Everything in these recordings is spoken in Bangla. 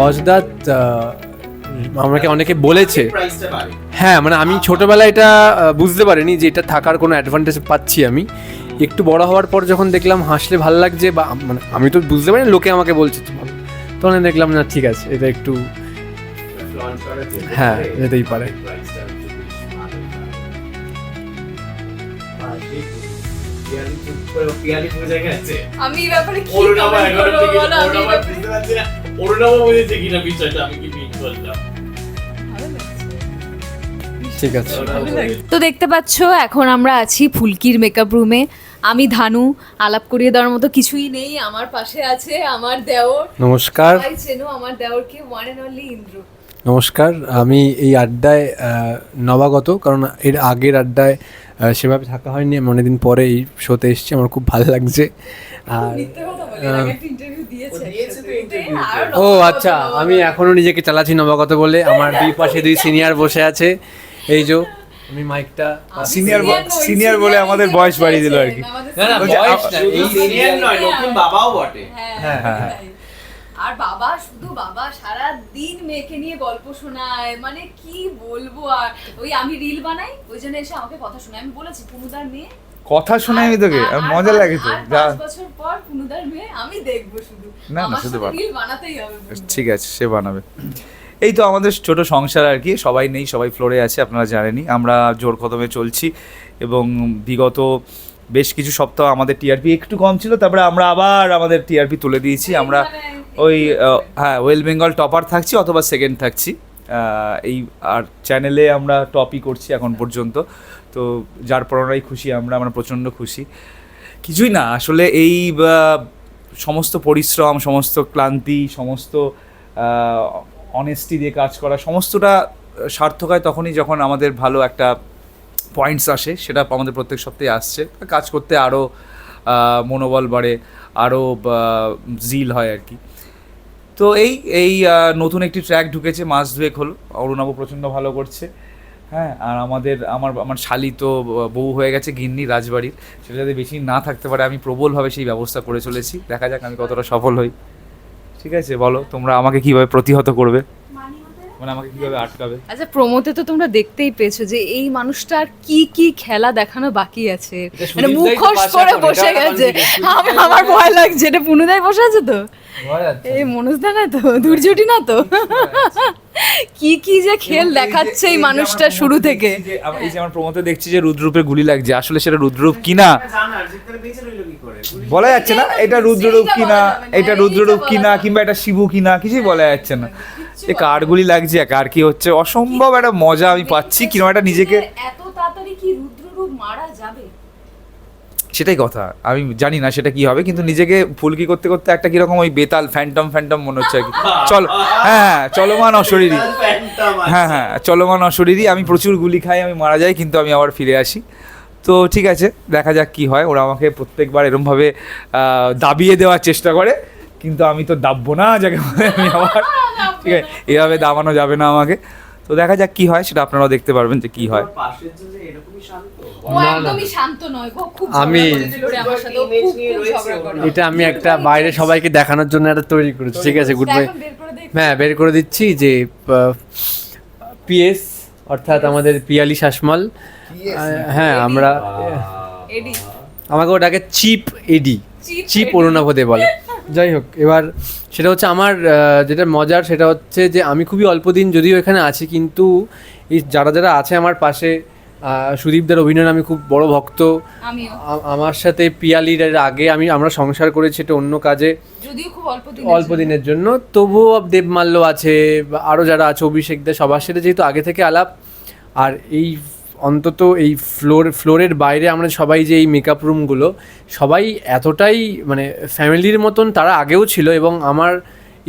গজদাত আহ, আমাকে অনেকে বলেছে। হ্যাঁ মানে আমি ছোটবেলায় এটা বুঝতে পারিনি যে এটা থাকার কোনো অ্যাডভান্টেজ পাচ্ছি আমি। একটু বড় হওয়ার পর যখন দেখলাম হাসলে ভালো লাগছে বা মানে আমি তো বুঝতে পারি লোকে আমাকে বলছে তখন দেখলাম না ঠিক আছে এটা একটু হ্যাঁ, যেতেই পারে। আমি ব্যাপারে কি কিনা বিষয়টা আমি কি করলাম? ঠিক আছে। তো দেখতে পাচ্ছ এখন আমরা আছি ফুলকির মেকআপ রুমে আমি ধানু আলাপ করিয়ে দেওয়ার মতো কিছুই নেই আমার পাশে আছে আমার দেওর। নমস্কার। চেনো আমার দেওরকে ওয়ান এন্ড অনলি ইন্দ্র। নমস্কার আমি এই আড্ডায় নবাগত কারণ এর আগের আড্ডায় সেভাবে থাকা হয়নি আমি অনেকদিন পরে এই শোতে এসেছি আমার খুব ভালো লাগছে। আর ও আচ্ছা আমি এখনও নিজেকে চালাচ্ছি নবাগত বলে। আমার দুই পাশে দুই সিনিয়র বসে আছে। এই যে আমি মাইকটা সিনিয়র senior বলে আমাদের বয়স বাড়িয়ে দিল আর কি। না, না, বয়স না, senior নয়, নতুন বাবাও বটে। হ্যাঁ, হ্যাঁ, হ্যাঁ, হ্যাঁ। হ্যাঁ। আর বাবা শুধু বাবা সারা দিন মেয়েকে নিয়ে গল্প শোনায়। মানে কি বলব আর ওই আমি রিল বানাই ওই জন্য এসে আমাকে কথা শোনায়। আমি বলেছি পুনুদার মেয়ে কথা শোনাই আমি তোকে আর- আর মজা লাগে তো যা। বছর পর পুনুদার মেয়ে আমি দেখব শুধু। না, না, শুধু বানাতেই হবে ঠিক আছে সে বানাবে। এই তো আমাদের ছোট সংসার আর কি সবাই নেই সবাই ফ্লোরে আছে আপনারা জানেনই। আমরা জোর কদমে চলছি এবং বিগত বেশ কিছু সপ্তাহ আমাদের টিআরপি একটু কম ছিল তারপরে আমরা আবার আমাদের টিআরপি তুলে দিয়েছি। আমরা ওই হ্যাঁ ওয়েল বেঙ্গল টপার থাকছি অথবা সেকেন্ড থাকছি। এই আর চ্যানেলে আমরা টপই করছি এখন পর্যন্ত। তো যার পরনাই খুশি, আমরা আমরা প্রচণ্ড খুশি। কিছুই না, আসলে এই সমস্ত পরিশ্রম, সমস্ত ক্লান্তি, সমস্ত অনেস্টি দিয়ে কাজ করা, সমস্তটা সার্থক হয় তখনই যখন আমাদের ভালো একটা পয়েন্টস আসে, সেটা আমাদের প্রত্যেক সপ্তাহে আসছে। কাজ করতে আরও মনোবল বাড়ে আরও জিল হয় আর কি। তো এই এই নতুন একটি ট্র্যাক ঢুকেছে, মাস দুয়েক হলো। অরুণাব প্রচণ্ড ভালো করছে। হ্যাঁ আর আমাদের আমার আমার শালি তো বউ হয়ে গেছে গিন্নি রাজবাড়ির। সেটা যাতে বেশি না থাকতে পারে আমি প্রবলভাবে সেই ব্যবস্থা করে চলেছি। দেখা যাক আমি কতটা সফল হই। ঠিক আছে বলো তোমরা আমাকে কীভাবে প্রতিহত করবে? মানে আমাকে কীভাবে আটকাবে? আচ্ছা প্রমোতে তো তোমরা দেখতেই পেয়েছ যে এই মানুষটার কি কি খেলা দেখানো বাকি আছে। মানে মুখোশ পরে বসে গেছে। আমার ভয় লাগছে এটা পুনুদাই বসে আছে তো? এই মনোজদা না তো? দুর্জটি না তো? কি কি যে খেল দেখাচ্ছে এই মানুষটা শুরু থেকে। এই যে আমার- প্রমোতে দেখছি যে রুদ্ররূপে গুলি লাগছে আসলে সেটা রুদ্ররূপ কিনা? জানা, সেখানে বেঁচে রইল কি করে? বলা যাচ্ছে না এটা রুদ্ররূপ কিনা এটা রুদ্ররূপ কিনা কিংবা এটা শিবু কিনা কিছুই বলা যাচ্ছে না। এ কার গুলি লাগছে কার কি হচ্ছে? অসম্ভব একটা মজা আমি পাচ্ছি কীরকম একটা নিজেকে এত তাড়াতাড়ি কি রুদ্ররূপ মারা যাবে? সেটাই কথা। আমি জানি না সেটা কি হবে কিন্তু নিজেকে ফুলকি করতে করতে একটা কীরকম ওই বেতাল ফ্যান্টম ফ্যান্টম মনে হচ্ছে আর কি। চল হ্যাঁ হ্যাঁ চলমান অশরীরই হ্যাঁ হ্যাঁ চলমান অশরীরই আমি প্রচুর গুলি খাই আমি মারা যাই কিন্তু আমি আবার ফিরে আসি। তো ঠিক আছে দেখা যাক কি হয়। ওরা আমাকে প্রত্যেকবার এরমভাবে দাবিয়ে দেওয়ার চেষ্টা করে কিন্তু আমি তো দাববো না যাকে আমি আবার। ঠিক আছে এভাবে দাবানো যাবে না আমাকে। তো দেখা যাক কি হয় সেটা আপনারাও দেখতে পারবেন যে কি হয়। তোমার পাশের জন যে এরকমই শান্ত। ও একদমই শান্ত নয় গো খুব আমি- এটা আমি একটা বাইরে সবাইকে দেখানোর জন্য একটা তৈরি করেছি। ঠিক আছে গুড বাই হ্যাঁ বের করে দিচ্ছি যে পিএস অর্থাৎ আমাদের পিয়ালি শাসমল। হ্যাঁ আমরা আমাকে ওটাকে cheap AD Cheap cheap AD অরুণাভদে বলে। যাই হোক এবার সেটা হচ্ছে আমার যেটা মজার সেটা হচ্ছে যে আমি খুবই অল্প দিন যদিও এখানে আছি কিন্তু এই যারা যারা আছে আমার পাশে সুদীপদার অভিনয়ের আমি খুব বড় ভক্ত। আমার সাথে পিয়ালির আগে আমি আমরা সংসার করেছি এটা অন্য কাজে। খুব অল্প অল্প দিনের জন্য। তবুও দেবমাল্য আছে আরও যারা আছে অভিষেক দা সবার সাথে যেহেতু আগে থেকে আলাপ আর এই অন্তত এই ফ্লোর ফ্লোরের বাইরে আমরা সবাই যে এই মেকআপ রুমগুলো সবাই এতটাই মানে ফ্যামিলির মতন তারা আগেও ছিল এবং আমার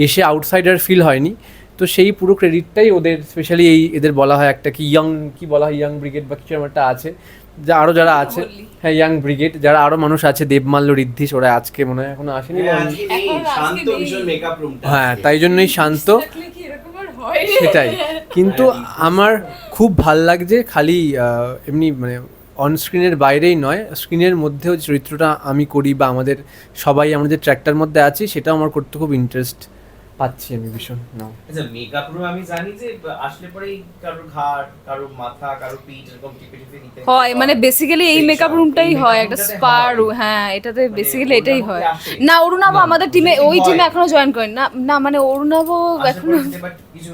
এসে আউটসাইডার ফিল হয়নি। তো সেই পুরো ক্রেডিটটাই ওদের স্পেশালি এই এদের বলা হয় একটা কি ইয়াং কি বলা হয় ইয়াং ব্রিগেড বা কিছু একটা আছে। যা আরও যারা আছে হ্যাঁ ইয়াং ব্রিগেড যারা আরও মানুষ আছে দেবমাল্য ঋদ্ধিস ওরা আজকে মনে হয় এখনও আসেনি। টা হ্যাঁ তাই জন্যই শান্ত। সেটাই। কিন্তু হ্যাঁ, আমার খুব ভালো লাগছে খালি এমনি মানে অন স্ক্রিনের বাইরেই নয় স্ক্রিনের মধ্যেও চরিত্রটা আমি করি বা আমাদের সবাই আমাদের ট্র্যাকটার মধ্যে আছি সেটাও আমার করতে খুব ইন্টারেস্ট পাচ্ছি আমি ভীষণ না আচ্ছা মেকআপ রুম আমি জানি যে আসলে পরেই কারোর ঘাড় কারোর মাথা কারোর পিঠ এরকম টিপে টিপে নিতে হয়। মানে বেসিক্যালি এই মেকআপ রুমটাই হয় একটা স্পা রুম হ্যাঁ। এটাতে মানে বেসিক্যালি এটাই হয়। না অরুণাবো আমাদের টিমে ওই টিমে। এখনও জয়েন করেন। না না মানে অরুণাভ আসলে এখনও পরে কিছু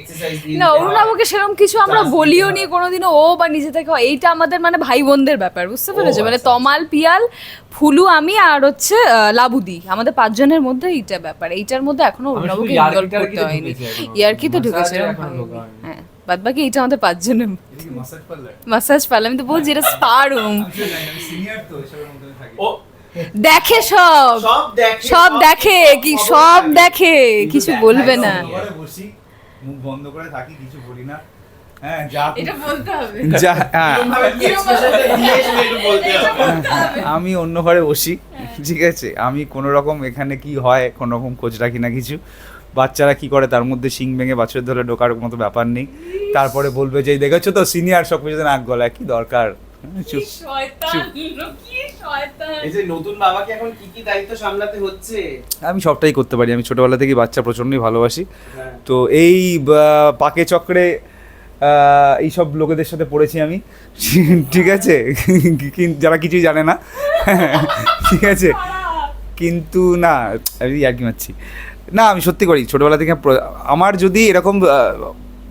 এক্সারসাইজ দিয়ে না হয়। অরুণাবকে সেরকম কিছু আমরা বলিও হয়। নি কোনোদিনও ও বা নিজে থেকে এইটা আমাদের মানে ভাই বোনদের ব্যাপার বুঝতে পেরেছ? মানে আচ্ছা, তমাল পিয়াল ফুলু আমি আর হচ্ছে লাবুদি আমাদের পাঁচজনের মধ্যে এইটা ব্যাপার। এইটার মধ্যে এখনও শুধু ইনভলভ করতে হয়নি। ইয়ার্কিতে ঢুকেছে। হ্যাঁ বাদ বাকি এইটা আমাদের পাঁচজনের মাসাজ পার্লার মাসাজ আমি তো বলছি এটা স্পা রুম আমি সিনিয়র তো এসবের মধ্যে থাকি। ও দেখে সব। সব দেখে কি সব দেখে কিছু বলবে না। মুখ বন্ধ করে থাকি কিছু বলি না। হ্যাঁ যা এটা বলতে হবে। যা হ্যাঁ। আমি অন্য ঘরে বসি ঠিক আছে? আমি কোনো রকম এখানে কি হয় কোনো রকম খোঁজ রাখি না কিছু। বাচ্চারা কি করে তার মধ্যে শিং ভেঙে বাচ্চাদের ধরে ঢোকার মতো ব্যাপার নেই। তারপরে বলবে যে দেখেছ তো সিনিয়র সব কিছুতে নাক গলায় কি দরকার? কি চুপ। শয়তান কি শয়তান? এই যে নতুন বাবাকে এখন কি কি দায়িত্ব সামলাতে হচ্ছে? আমি সবটাই করতে পারি। আমি ছোটবেলা থেকেই বাচ্চা প্রচণ্ডই ভালোবাসি। হ্যাঁ। তো এই পাকে চক্রে এইসব লোকেদের সাথে পড়েছি আমি। ঠিক আছে? যারা কিছুই জানে না। ঠিক আছে? কিন্তু না আমি আর কি মারছি। না আমি সত্যি করি। ছোটোবেলা থেকে আমার যদি এরকম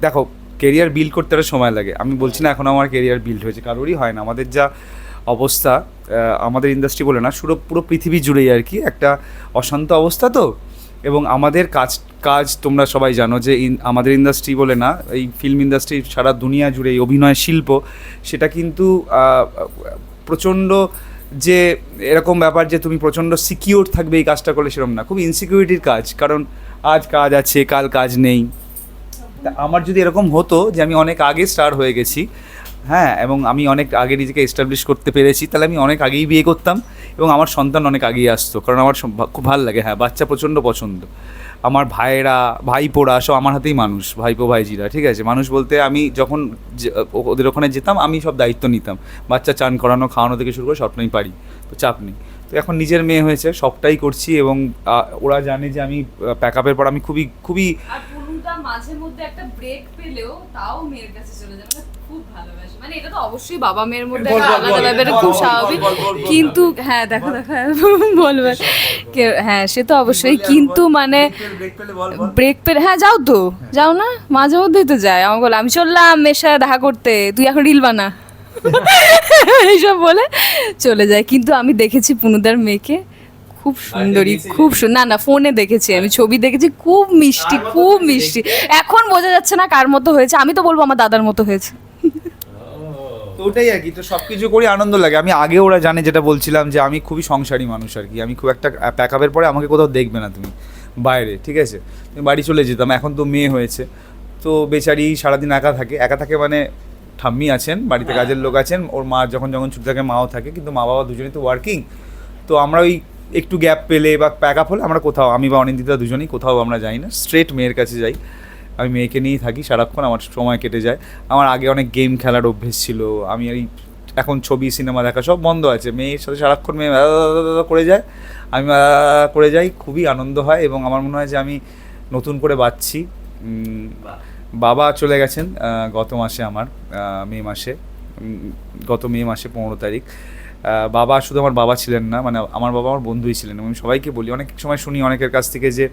দেখো কেরিয়ার বিল্ড করতে একটা সময় লাগে। আমি বলছি না এখন আমার কেরিয়ার বিল্ড হয়েছে, কারোরই হয় না। আমাদের যা অবস্থা আমাদের ইন্ডাস্ট্রি বলে না পুরো পুরো পৃথিবী জুড়েই আর কি একটা অশান্ত অবস্থা তো। এবং আমাদের কাজ কাজ তোমরা সবাই জানো যে আমাদের ইন্ডাস্ট্রি বলে না, এই ফিল্ম ইন্ডাস্ট্রি সারা দুনিয়া জুড়ে এই অভিনয় শিল্প, সেটা কিন্তু প্রচণ্ড যে এরকম ব্যাপার যে তুমি প্রচণ্ড সিকিউর থাকবে এই কাজটা করলে সেরকম না। খুব ইনসিকিউরিটির কাজ, কারণ আজ কাজ আছে, কাল কাজ নেই। তা আমার যদি এরকম হতো যে আমি অনেক আগে স্টার হয়ে গেছি হ্যাঁ এবং আমি অনেক আগে নিজেকে এস্টাবলিশ করতে পেরেছি, তাহলে আমি অনেক আগেই বিয়ে করতাম এবং আমার সন্তান অনেক আগেই আসতো, কারণ আমার খুব ভালো লাগে হ্যাঁ বাচ্চা প্রচণ্ড পছন্দ। আমার ভাইয়েরা, ভাইপোরা সব আমার হাতেই মানুষ, ভাইপো, ভাইজিরা, ঠিক আছে? মানুষ বলতে আমি যখন ওদের ওখানে যেতাম, আমি সব দায়িত্ব নিতাম। বাচ্চা চান করানো, খাওয়ানো থেকে শুরু করে সবটাই পারি, তো চাপ নেই। তো এখন নিজের মেয়ে হয়েছে, সবটাই করছি এবং ওরা জানে যে আমি প্যাক আপের পর আমি খুবই খুবই মাঝে মধ্যে একটা ব্রেক পেলেও তাও মেয়ের কাছে চলে যায়। মানে খুব ভালোবাসে। মানে এটা তো অবশ্যই বাবা মেয়ের মধ্যে একটা আলাদা ব্যাপার খুব স্বাভাবিক। কিন্তু হ্যাঁ দেখো দেখো হ্যাঁ, বলবে কে- হ্যাঁ সে তো অবশ্যই। কিন্তু মানে ব্রেক পেলে হ্যাঁ যাও তো। যাও না মাঝে মধ্যেই তো যায়। বলে আমি চললাম সাথে দেখা করতে। তুই এখন রিল বানা। এইসব বলে চলে যায়। কিন্তু আমি দেখেছি পুনুদার মেয়েকে খুব সুন্দরী খুব সুন্দর না না ফোনে দেখেছি আমি ছবি দেখেছি খুব মিষ্টি খুব মিষ্টি। এখন বোঝা যাচ্ছে না কার মতো হয়েছে আমি তো বলব আমার দাদার মতো হয়েছে। তো ওটাই আর কি তো সব কিছু করে আনন্দ লাগে। আমি আগে ওরা জানে যেটা বলছিলাম যে আমি খুবই সংসারী মানুষ আর কি। আমি খুব একটা প্যাক আপের পরে আমাকে কোথাও দেখবে না তুমি বাইরে ঠিক আছে? তুমি বাড়ি চলে যেতাম এখন তো মেয়ে হয়েছে। তো বেচারি সারাদিন একা থাকে একা থাকে মানে ঠাম্মি আছেন বাড়িতে হ্যাঁ। কাজের লোক আছেন ওর মা যখন যখন ছুটি থাকে মাও থাকে কিন্তু মা বাবা দুজনেই তো ওয়ার্কিং তো আমরা ওই একটু গ্যাপ পেলে বা প্যাক আপ হলে আমরা কোথাও, আমি বা অনিন্দিতা দুজনেই কোথাও আমরা যাই না স্ট্রেট মেয়ের কাছে যাই। আমি মেয়েকে নিয়েই থাকি, সারাক্ষণ আমার সময় কেটে যায়। আমার আগে অনেক গেম খেলার অভ্যেস ছিল, আমি এই এখন ছবি সিনেমা দেখা সব বন্ধ আছে। মেয়ের সাথে সারাক্ষণ মেয়ে করে যায়। আমি করে যাই, খুবই আনন্দ হয় এবং আমার মনে হয় যে আমি নতুন করে বাঁচছি। বাবা চলে গেছেন গত মাসে আমার মে মাসে গত মে মাসে পনেরো তারিখ। বাবা শুধু আমার বাবা ছিলেন না মানে আমার বাবা আমার বন্ধুই ছিলেন। আমি সবাইকে বলি, অনেক সময় শুনি অনেকের কাছ থেকে যে,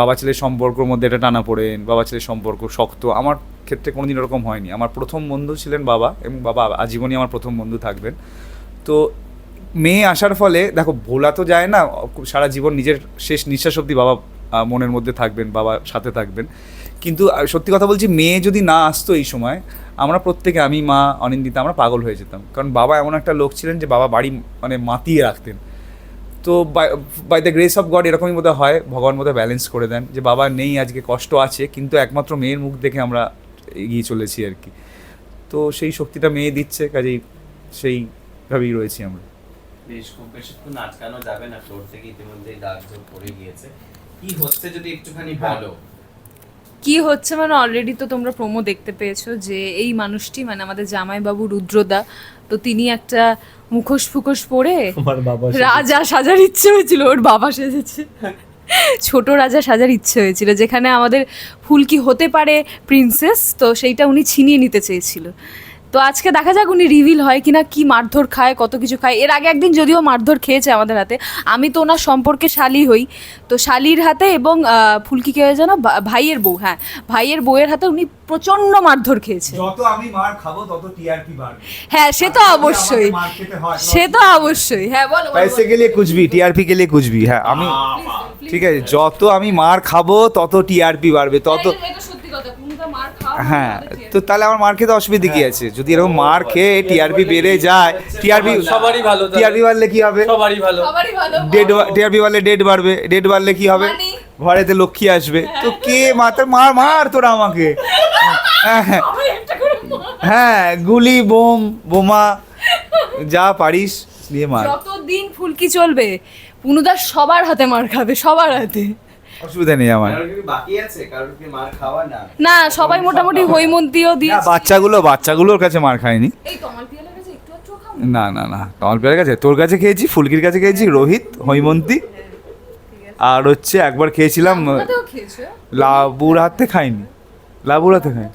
বাবা ছেলের সম্পর্কর মধ্যে এটা টানা পড়েন বাবা ছেলের সম্পর্ক শক্ত। আমার ক্ষেত্রে কোনোদিন ওরকম হয়নি। আমার প্রথম বন্ধু ছিলেন বাবা, এবং বাবা আজীবনই আমার প্রথম বন্ধু থাকবেন। তো মেয়ে আসার ফলে, দেখো, ভোলা তো যায় না, সারা জীবন নিজের শেষ নিঃশ্বাস অব্দি বাবা মনের মধ্যে থাকবেন বাবা সাথে থাকবেন। কিন্তু সত্যি কথা বলছি মেয়ে যদি না আসতো এই সময় আমরা প্রত্যেকে আমি মা অনিন্দিতা আমরা পাগল হয়ে যেতাম। কারণ বাবা এমন একটা লোক ছিলেন যে বাবা বাড়ি মানে মাতিয়ে রাখতেন। তো by the grace of God এরকমই বোধহয় হয় ভগবান বোধহয় ব্যালেন্স করে দেন যে বাবা নেই আজকে কষ্ট আছে কিন্তু একমাত্র মেয়ের মুখ দেখে আমরা এগিয়ে চলেছি আর কি। তো সেই শক্তিটা মেয়ে দিচ্ছে কাজেই সেইভাবেই রয়েছি আমরা। বেশ খুব বেশিক্ষণ আটকানো যাবে না ফ্লোর থেকে ইতিমধ্যে দাগ পড়ে গিয়েছে। কি হচ্ছে যদি একটুখানি বলো? কি হচ্ছে? মানে অলরেডি তো তোমরা প্রোমো দেখতে পেয়েছ যে এই মানুষটি মানে আমাদের জামাইবাবু রুদ্রদা তো তিনি একটা মুখোশ ফুকোশ পরে রাজা সাজার ইচ্ছে হয়েছিল ওর বাবা সেজেছে। ছোট রাজা সাজার ইচ্ছে হয়েছিল যেখানে আমাদের ফুলকি হতে পারে প্রিন্সেস তো সেইটা উনি ছিনিয়ে নিতে চেয়েছিল। তো আজকে দেখা যাক উনি রিভিল হয় কিনা কি মারধর খায় কত কিছু খায় এর আগে একদিন যদিও মারধর খেয়েছে আমাদের হাতে আমি তো ওনার সম্পর্কে শালি হই তো শালির হাতে এবং আহ, ফুলকি কে হয় যেন ভা- ভাইয়ের বউ হ্যাঁ ভাইয়ের বউয়ের হাতে উনি প্রচন্ড মারধর খেয়েছে যত আমি মার খাবো তত টিআরপি বাড়বে হ্যাঁ সে তো অবশ্যই মার খেতে হয় সে তো অবশ্যই হ্যাঁ বলো বলো, पैसे के लिए कुछ भी টিআরপি के लिए कुछ भी হ্যাঁ আমি ঠিক আছে যত আমি মার খাবো তত টিআরপি বাড়বে তত হ্যাঁ তো তাহলে আমার মার খেতে অসুবিধা কি আছে? যদি এরকম মার খেয়ে টিআরপি বেড়ে যায় টিআরপি সবারই ভালো টিআরপি বাড়লে কি হবে? সবারই ভালো। সবারই ভালো ডেড টিআরপি বাড়লে ডেড বাড়বে ডেড বাড়লে কি হবে? ঘরেতে লক্ষ্মী আসবে। তো কে মাতে মার মার তোরা আমাকে। হ্যাঁ। হ্যাঁ গুলি বোম বোমা যা পারিস দিয়ে মার। যতদিন ফুলকি চলবে পুনুদা সবার হাতে মার খাবে সবার হাতে। অসুবিধা নেই আমার। বাকি আছে কারোর কি মার খাওয়া না? না সবাই মোটামুটি হৈমন্তীও না। বাচ্চাগুলো বাচ্চাগুলোর কাছে মার খায়নি এই তোমার পিয়ালের কাছে একটু একটু খাও। না না না কমল পেয়ারের কাছে তোর কাছে খেয়েছি ফুলকির কাছে খেয়েছি রোহিত হৈমন্তী আর হচ্ছে একবার খেয়েছিলাম লাবুর হাতে খাইনি। লাবুর হাতে খাই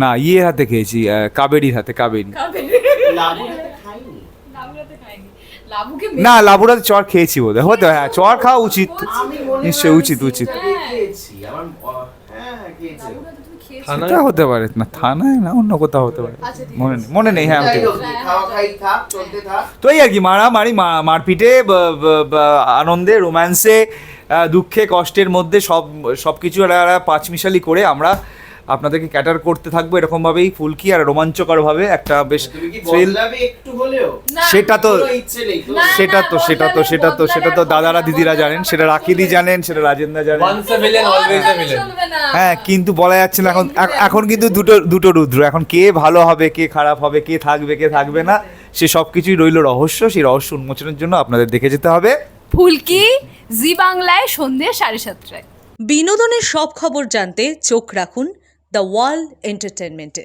না ইয়ের হাতে খেয়েছি কাবেরির হাতে কাবেরি লাবুর হাতে খাইনি লাবুরাতে খাইনি লাবুকে না লাবুর চর খেয়েছি বোধ হয়। হতে হ্যাঁ চর খাওয়া উচিত। মনে নিশ্চয়ই উচিত উচিত। হ্যাঁ। হ্যাঁ থানায়? সেটা হতে পারে। না থানায় না অন্য কোথাও হতে পারে। আচ্ছা, মনে নেই মনে নেই হ্যাঁ যাই ওটাই। হোক, খাওয়া খাই থাক চলতে থাক। তো এই আর কি মারামারি মারপিটে আনন্দে রোম্যান্সে দুঃখে কষ্টের মধ্যে সব সব কিছু পাঁচমিশালি করে আমরা আপনাদেরকে ক্যাটার করতে থাকব এরকমভাবেই ফুলকি আর রোমাঞ্চকরভাবে একটা বেশ না, সেটা তো সেটা তো সেটা তো সেটা তো সেটা তো দাদারা দিদিরা জানেন সেটা। রাখিদি জানেন সেটা রাজেন্দা জানেন। হ্যাঁ কিন্তু বলা যাচ্ছে না এখন এখন কিন্তু দুটো দুটো রুদ্র। এখন কে ভালো হবে কে খারাপ হবে কে থাকবে কে থাকবে না সে সব কিছুই রইল রহস্য। সেই রহস্য উন্মোচনের জন্য আপনাদের দেখে যেতে হবে। ফুলকি জি বাংলায় সন্ধ্যে সাড়ে সাতটায়। বিনোদনের সব খবর জানতে চোখ রাখুন the wall entertainment.